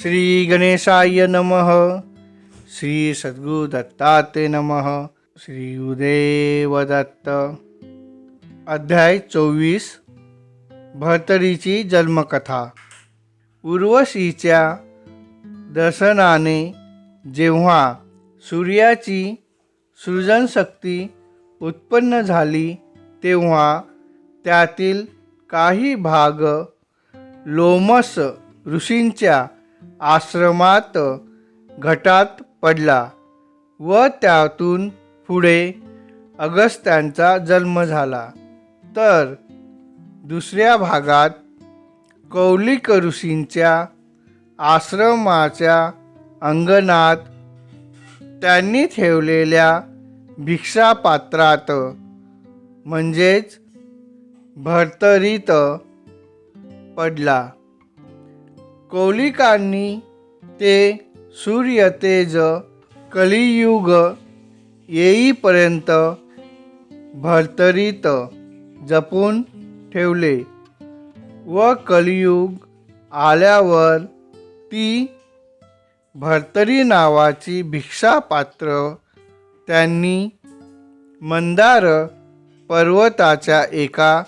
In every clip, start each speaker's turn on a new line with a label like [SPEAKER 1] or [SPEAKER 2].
[SPEAKER 1] श्री गणेशाय नमः श्री सद्गुदत्ताते नम नमः श्री उदेवदत्त. अध्याय चोवीस भरतरीची जन्मकथा. उर्वशीच्या दर्शनाने जेव्हा सूर्याची सृजनशक्ती उत्पन्न झाली तेव्हा त्यातील काही भाग लोमस ऋषींच्या आश्रमात घटात पडला व त्यातून पुढे अगस्त्यांचा जन्म झाला. तर दुसऱ्या भागात कौलिक ऋषींच्या आश्रमाच्या अंगणात त्यांनी ठेवलेल्या भिक्षापात्रात म्हणजेच भरतरीत पडला. कौलिकांनी ते सूर्यतेज कलियुग येईपर्यंत भरतरीत जपून ठेवले व कलियुग आल्यावर ती भरतरी नावाची भिक्षापात्र त्यांनी मंदार पर्वताच्या एका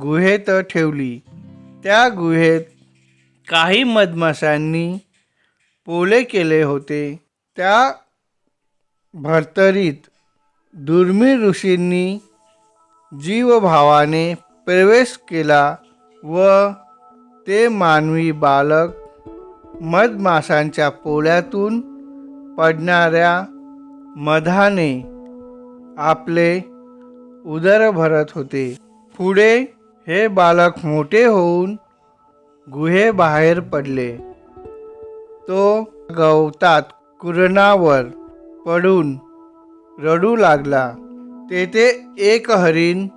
[SPEAKER 1] गुहेत ठेवली. त्या गुहेत काही मधमाशांनी पोले केले होते. त्या भरतरीत दुर्मिळ ऋषींनी जीवभावाने प्रवेश केला व ते मानवी बालक मधमाशांच्या पोळ्यातून पडणाऱ्या मधाने आपले उदर भरत होते. पुढे हे बालक मोठे होऊन गुहेबाहेर पडले. तो गवतात कुरणावर पडून रडू लागला. तेथे एक हरिण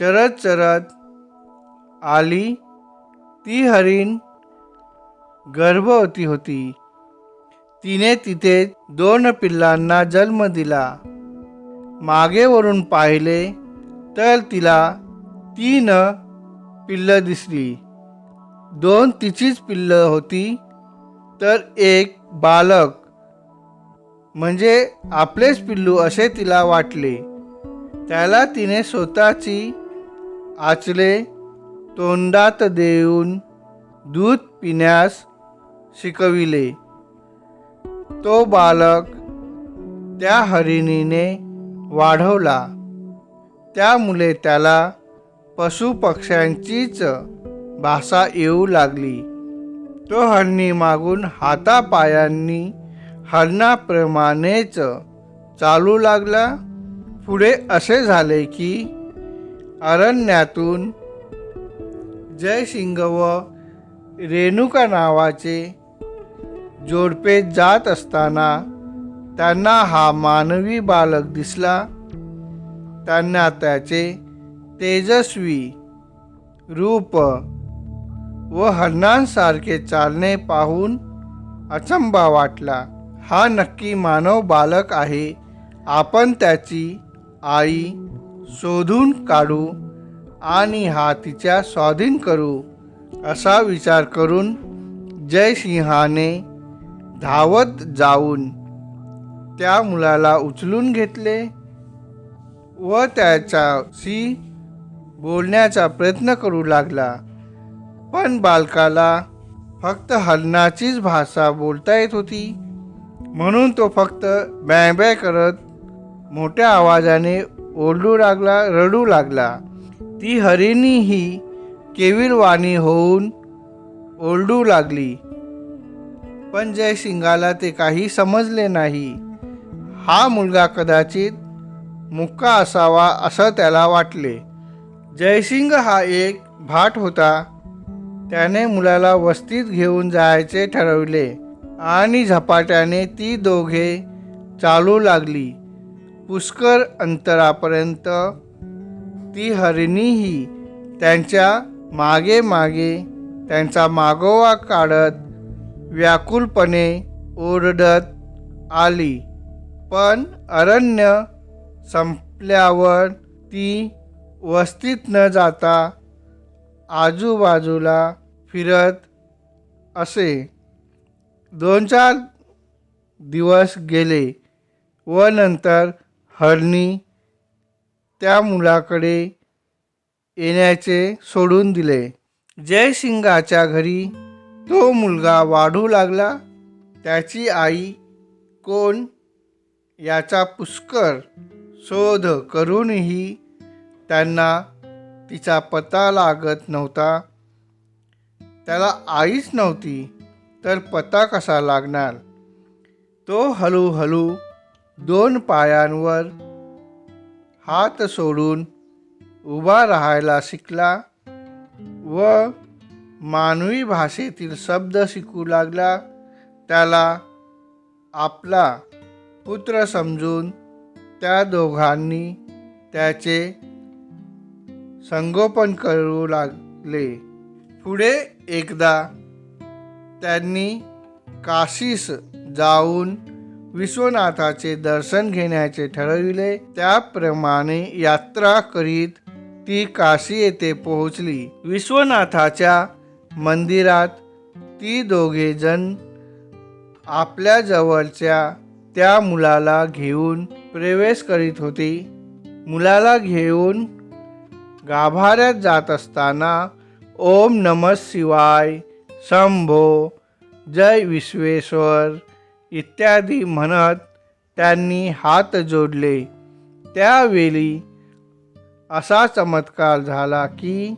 [SPEAKER 1] चरत चरत आली. ती हरिण गर्भवती होती. तिने तिथे दोन पिल्लांना जन्म दिला. मागेवरून पाहिले तर तिला तीन पिल्लं दिसली. दोन तिचीच पिल्लं होती तर एक बालक. म्हणजे आपलेच पिल्लू असे तिला वाटले. त्याला तिने स्वतःची आचले तोंडात देऊन दूध पिण्यास शिकविले. तो बालक त्या हरिणीने वाढवला. त्यामुळे त्याला पशुपक्ष्यांचीच भाषा येऊ लागली. तो हरणी मागून हातापायांनी हरणाप्रमाणेच चालू लागला. पुढे असे झाले की अरण्यातून जयसिंग व रेणुका नावाचे जोडपे जात असताना त्यांना हा मानवी बालक दिसला. त्यांना त्याचे तेजस्वी रूप व हरणांसारखे चालणे पाहून अचंबा वाटला हा नक्की मानव बालक आहे. आपण त्याची आई शोधून काढू आणि हा तिच्या स्वाधीन करू. असा विचार करून जयसिंहाने धावत जाऊन त्या मुलाला उचलून घेतले व त्याच्याशी बोलण्याचा प्रयत्न करू लागला. पण बालकाला फक्त हलनाचीच भाषा बोलता येत होती. म्हणून तो फक्त बॅ बॅ करत मोठ्या आवाजाने ओरडू लागला रडू लागला. ती हरिणी ही केविलवाणी होऊन ओरडू लागली. पण जयसिंगाला ते काही समजले नाही. हा मुलगा कदाचित मुक्का असावा असं त्याला वाटले. जयसिंग हा एक भाट होता. त्याने मुलाला वस्तीत घेऊन जायचे ठरवले आणि झपाट्याने ती दोघे चालू लागली. पुष्कर अंतरापर्यंत ती हरिणीही त्यांच्या मागे मागे त्यांचा मागोवा काढत व्याकुलपणे ओरडत आली. पण अरण्य संपल्यावर ती वस्तीत न जाता आजूबाजूला फिरत असे. दोन चार दिवस गेले व नंतर हरणी त्या मुलाकडे येण्याचे सोडून दिले. जयसिंगाच्या घरी तो मुलगा वाढू लागला. त्याची आई कोण? याचा पुष्कर शोध करूनही त्यांना तिचा पत्ता लागत नव्हता. त्याला आईच नव्हती तर पत्ता कसा लागणार? तो हळूहळू दोन पायांवर हात सोडून उभा राहायला शिकला व मानवी भाषेतील शब्द शिकू लागला. त्याला आपला पुत्र समजून त्या दोघांनी त्याचे संगोपन करू लागले. पुढे एकदा त्यांनी काशीस जाऊन विश्वनाथाचे दर्शन घेण्याचे ठरविले. त्याप्रमाणे यात्रा करीत ती काशी येथे पोहोचली. विश्वनाथाच्या मंदिरात ती दोघे जण आपल्या जवळच्या त्या मुलाला घेऊन प्रवेश करीत होती. मुलाला घेऊन गाभाऱ्यात जात असताना ओम नम शिवाय शंभो जय विश्वेश्वर इत्यादी म्हणत त्यांनी हात जोडले. त्यावेळी असा चमत्कार झाला की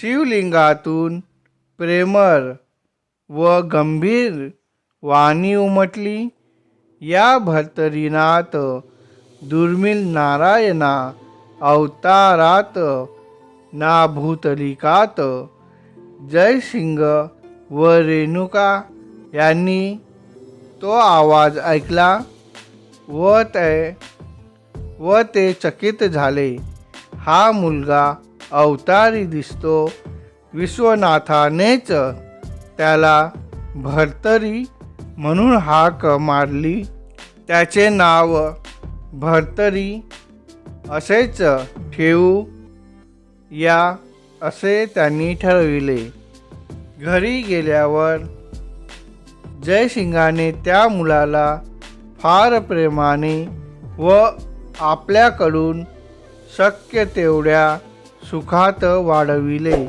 [SPEAKER 1] शिवलिंगातून प्रेमर व गंभीर वाणी उमटली. या भर्तरीनाथ दुर्मिळ नारायणा अवतारात ना भूतलिकात जयसिंग व रेणुका यांनी तो आवाज ऐकला. व ते व ते चकित झाले. हा मुलगा अवतारी दिसतो. विश्वनाथानेच त्याला भर्तरी म्हणून हाक मारली. त्याचे नाव भर्तरी असेच ठेवू. या असे त्यांनी ठरविले. घरी गेल्यावर जयसिंगाने त्या मुलाला फार प्रेमाने व आपल्याकडून शक्य तेवढ्या सुखात वाढविले.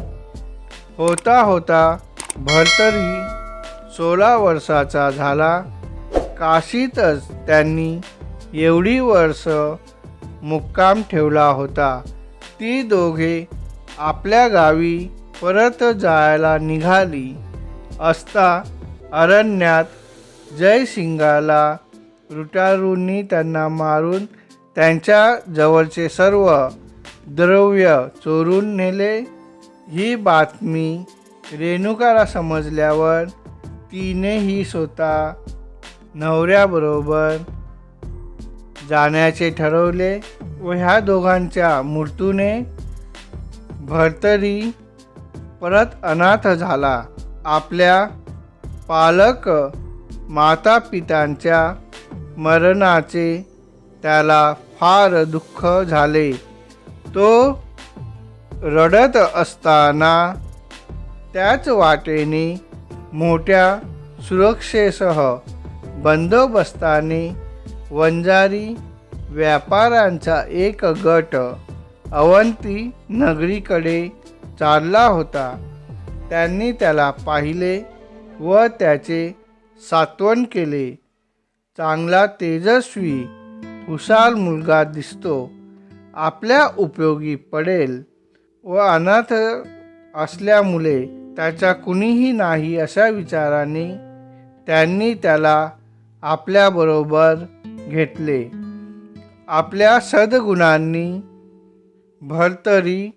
[SPEAKER 1] होता होता भरतरी सोळा वर्षाचा झाला. काशीतच त्यांनी एवढी वर्ष मुक्काम ठेवला होता. ती दोघे आपल्या गावी परत जायला निघाली. असता अरण्यात जयसिंगाला रुटारूंनी त्यांना मारून त्यांच्या जवळचे सर्व द्रव्य चोरून नेले. ही बातमी रेणुकाला समजल्यावर तिनेही स्वतः नवऱ्याबरोबर जाण्याचे ठरवले. व ह्या दोघांच्या मृत्यूने भरतरी परत अनाथ झाला. आपल्या पालक माता पितांच्या मरणाचे त्याला फार दुःख झाले. तो रडत असताना त्याच वाटेने मोठ्या सुरक्षेसह बंदोबस्ताने वंजारी व्यापाऱ्यांचा एक गट अवंती नगरीकडे चालला होता. त्यांनी त्याला पाहिले व त्याचे सात्वन केले. चांगला तेजस्वी हुशार मुलगा दिसतो. आपल्या उपयोगी पडेल व अनाथ असल्यामुळे त्याचा कुणीही नाही अशा विचाराने त्यांनी त्याला आपल्याबरोबर घेतले. आपल्या सद्गुणांनी भरतरी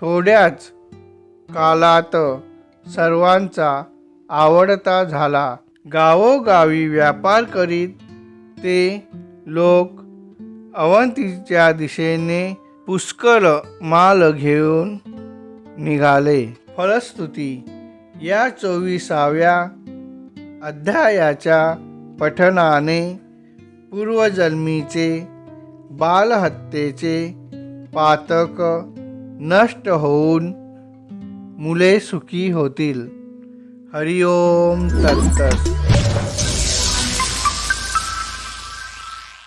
[SPEAKER 1] थोड्याच कालात सर्वांचा आवडता झाला. गावोगावी व्यापार करीत ते लोक अवंतीच्या दिशेने पुष्कळ माल घेऊन निघाले. फलस्तुती या चोवीसाव्या अध्यायाच्या पठनाने पूर्वजन्मीचे बालहत्येचे पातक नष्ट होऊन मुले सुखी होतील. हरिओम तत्तस